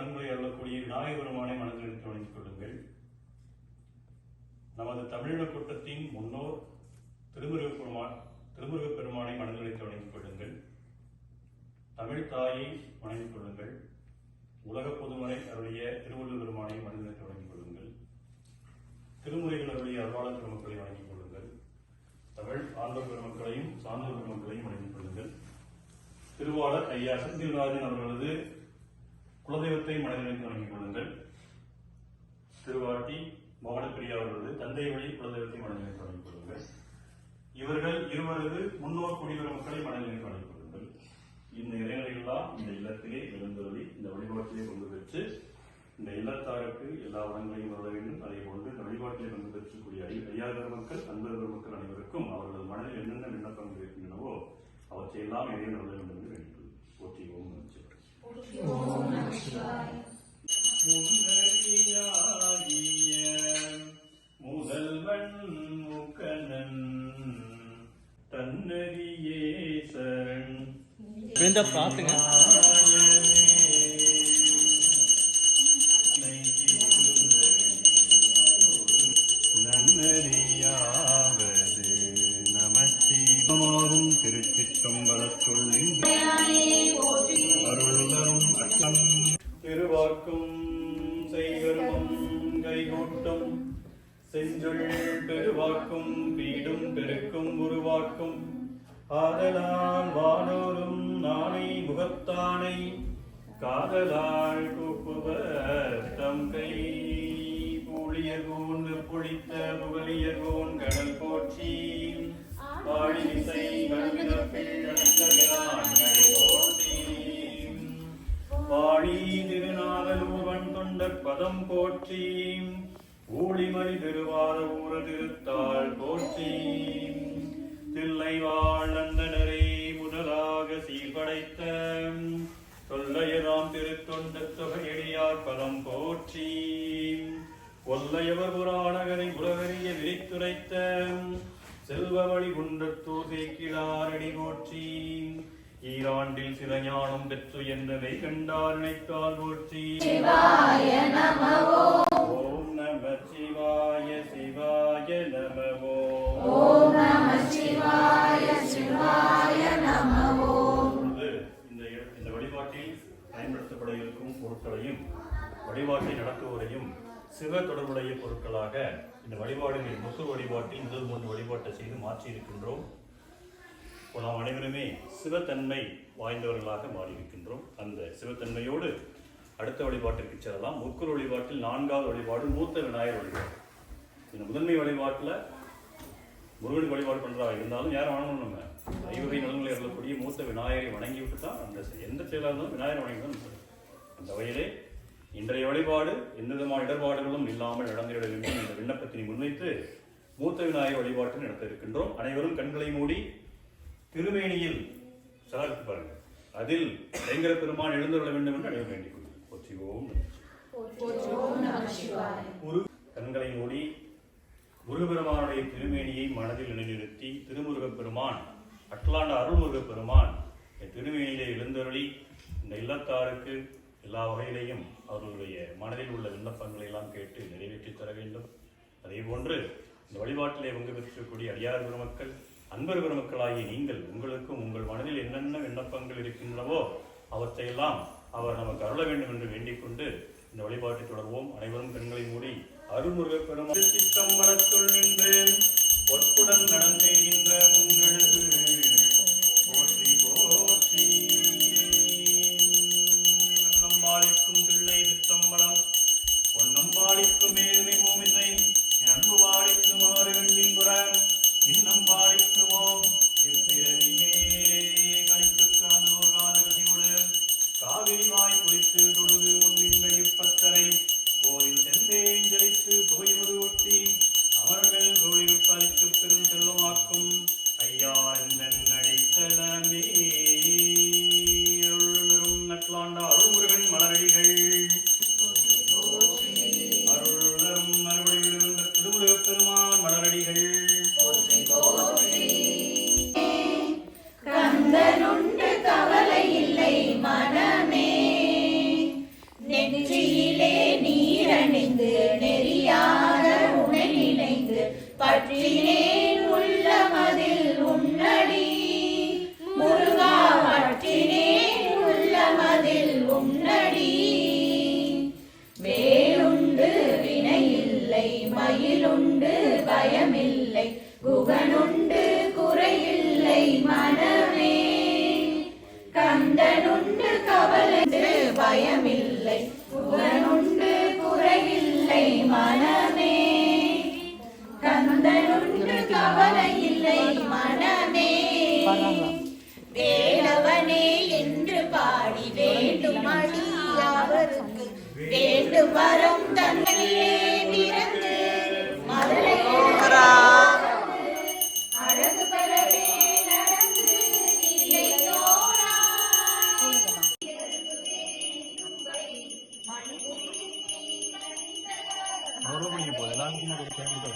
நன்மை அருளக்கூடிய விநாயக பெருமானை மனதில் எடுத்து வணங்கிக் கொள்ளுங்கள். நமது தமிழக கூட்டத்தின் முன்னோர் திருமுருகப் பெருமான் திருமுருகப் பெருமானை மனதில் வைத்து வணங்கிக் கொள்ளுங்கள். தமிழ் தாயை வணங்கிக் கொள்ளுங்கள். உலக பொதுமறை அருளிய திருவள்ளுவர் பெருமானை மனதில் வணங்கிக் கொள்ளுங்கள். திருமுறைகள் அருளிய அருளாளர் பெருமக்களை வணங்கிக் கொள்ளுங்கள். தமிழ் ஆண்டோர் பெருமக்களையும் சான்றோர் பெருமக்களையும் வணங்கிக் கொள்ளுங்கள். திருவாளர் ஐயா செந்தில்ராஜன் அவர்களது குலதெய்வத்தை மனதில் வைத்து வணங்கிக் கொள்ளுங்கள் திருவாட்டி மோகனப்பிரியா அவர்களது தந்தை வழி குலதெய்வத்தை மனநிலை வைத்து கொள்ளுங்கள். இவர்கள் இருவரது முன்னோர் குடிவர மக்களை மனநிலை வைத்து கொள்ளுங்கள். இந்த இறைவனையெல்லாம் இந்த இல்லத்திலே எழுந்தருளி இந்த வழிபாட்டிலே கொண்டு பெற்று இந்த இல்லத்தாருக்கு எல்லா வளங்களையும் வர வேண்டும். அதே போன்று இந்த வழிபாட்டிலே கொண்டு பெற்றக்கூடிய ஐ- மக்கள் அன்பர்கள் மக்கள் அனைவருக்கும் அவர்களது மனதில் என்னென்ன விண்ணப்பங்கள் இருக்கின்றனவோ அவற்றை எல்லாம் இறைவன் அருள வேண்டும் என்று வேண்டும் போற்றி ஓம் நமச்சிவாய. முன்னறியாகிய முதல்வன் முக்கணன் தன்னறியே சரண். விழுந்தா காதலால் கூப்புவர் தம் கை. பூழியர்கோன் பொழித்த புகழியர்கோன் கடல் போற்றி. பாடி இசை பாடி கடை போற்றி. திருநாதலூவன் தொண்டர் பதம் போற்றி. ஊழிமறி திருவாத ஊர திருத்தாள் போற்றி. தில்லை வாழ்ந்தனர் தொகையடியார் பதம் போற்றி. ஒல்லையவர் புராணகரை உலகறிய விரித்துரைத்த செல்வவழி குன்றத்தூர் சேக்கிழாரடி போற்றி. ஈராண்டில் சில ஞானம் பெற்று என்னவை கண்டார் நினைத்தால் போற்றி. ஓம் நம சிவாய சிவாய நமவோ இப்பொழுது வழிபாட்டை நடக்குவரையும் சிவ தொடர்புடைய பொருட்களாக இந்த வழிபாடுகளில் முத்து வழிபாட்டில் முதல் மூன்று வழிபாட்டை செய்து மாற்றி இருக்கின்றோம். இப்போ நாம் அனைவருமே சிவத்தன்மை வாய்ந்தவர்களாக மாறியிருக்கின்றோம். அந்த சிவத்தன்மையோடு அடுத்த வழிபாட்டிற்கு செல்லலாம். முக்குள் வழிபாட்டில் நான்காவது வழிபாடு மூத்த விநாயகர் வழிபாடு. இந்த முதன்மை வழிபாட்டில் முருகன் வழிபாடு பண்றா இருந்தாலும் யாரும் வணங்கணும் நம்ம. ஐவகை நலன்களை அருளக்கூடிய மூத்த விநாயகரை வணங்கி விட்டு தான் அந்த செ- எந்த செயலாக இருந்தாலும் விநாயகர் வணங்கி தான் அந்த வகையிலே வழிபாடு எந்தவிதமான இடர்பாடுகளும் இல்லாமல் நடந்திட வேண்டும் என்ற விண்ணப்பத்தினை முன்வைத்து மூத்த விநாயகர் வழிபாட்டை நடத்த இருக்கின்றோம். அனைவரும் கண்களை மூடி திருமேனியில் சார்த்து பாருங்கள். அதில் பயங்கர பெருமான் எழுந்துள்ள வேண்டும் என்று அனைவரும் வேண்டிக் கொள்ளுங்கள். குரு கண்களை மூடி முருகப்பெருமானுடைய திருமேனியை மனதில் நிலைநிறுத்தி திருமுருகப் பெருமான் அட்லாண்ட அருள்முருகப் பெருமான் திருமேனியிலே எழுந்தருளி இந்த இல்லத்தாருக்கு எல்லா வகையிலையும் அவர்களுடைய மனதில் உள்ள விண்ணப்பங்களை எல்லாம் கேட்டு நிறைவேற்றி தர வேண்டும். அதே போன்று இந்த வழிபாட்டிலே பங்கு பெற்றிருக்கக்கூடிய அடியார் பெருமக்கள் அன்பர் பெருமக்களாகிய நீங்கள் உங்களுக்கும் உங்கள் மனதில் என்னென்ன விண்ணப்பங்கள் இருக்கின்றனவோ அவற்றையெல்லாம் அவர் நமக்கு அருள வேண்டும் என்று வேண்டிக் கொண்டு இந்த வழிபாட்டை தொடர்வோம். அனைவரும் கண்களை மூடி அருள்முருகப் பெருமாள் சித்தம்பரத்துள் நின்று பொற்புடன் நடந்தேகின்ற உங்களுக்கு தொழுது முன்னின்ற இப்பத்தரை. கோயில் செந்தேன் புகையும் பற்றினே வரம் தன்னையே பிறந்து மதுரை அழகு பெறவே நடந்து இல்லை தோழா. மறுபடியும் போகுது எல்லாருக்கும் ஒரு கேள்வி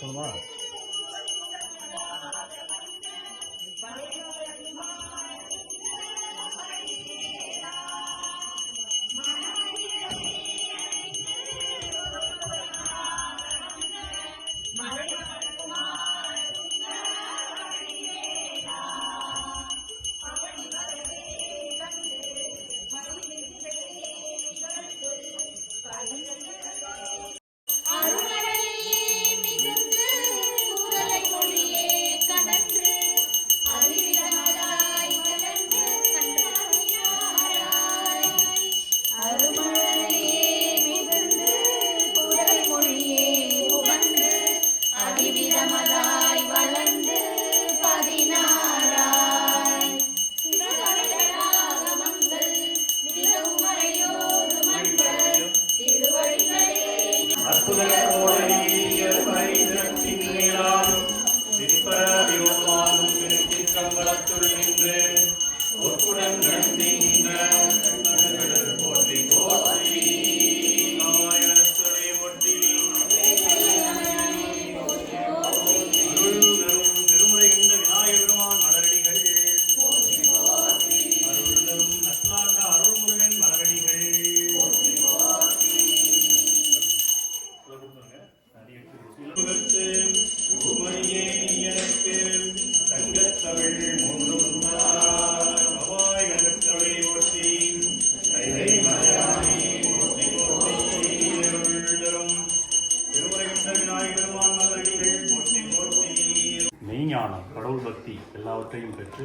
சொல்லுமா? Ramadan. எல்லாவற்றையும் பெற்று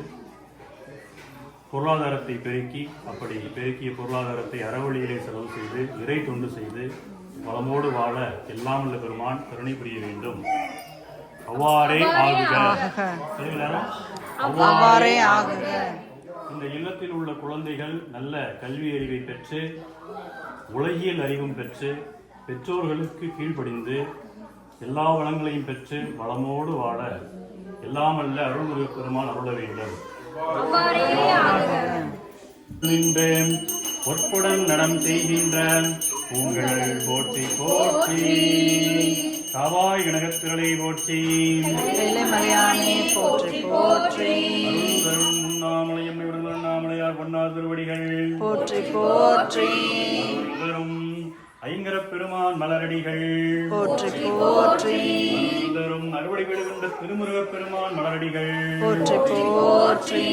பொருளாதாரத்தை பெருக்கி அப்படி பெருக்கிய பொருளாதாரத்தை அறவழியிலே செலவு செய்து இறை தொண்டு செய்து வளமோடு வாழ எல்லாம் உள்ள பெருமான் கருணை புரிய வேண்டும். அவ்வாறே ஆகுக? அவ்வாறே ஆகுக. இந்த இல்லத்தில் உள்ள குழந்தைகள் நல்ல கல்வி அறிவை பெற்று உலகியல் அறிவும் பெற்று பெற்றோர்களுக்கு கீழ்ப்படிந்து எல்லா வளங்களையும் பெற்று வளமோடு வாழ எல்லாம் அல்ல அருள்முருக பெருமான் அருள வேண்டும். பொற்புடன் நடம் செய்கின்ற உங்கள் போற்றி போற்றி காவாய் கனகத்திரளை போற்றி. போற்றி போற்றி. அருள்தரும் உண்ணாமலையம் உண்ணாமலையார் பொன்னார் திருவடிகள். போற்றி போற்றி. ஐங்கரப் பெருமான் மலரடிகள். போற்றி போற்றி. அறுவடை விடுகின்ற திருமுருகப் பெருமான் மலரடிகள். போற்றி போற்றி.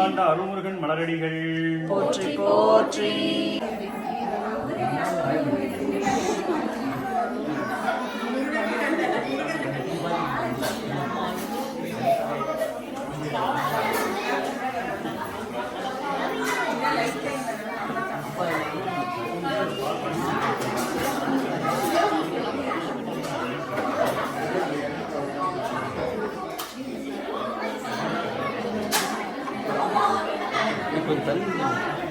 அருள்முருகன் மலரடிகள். போற்றி போற்றி. கொஞ்சம் Dan.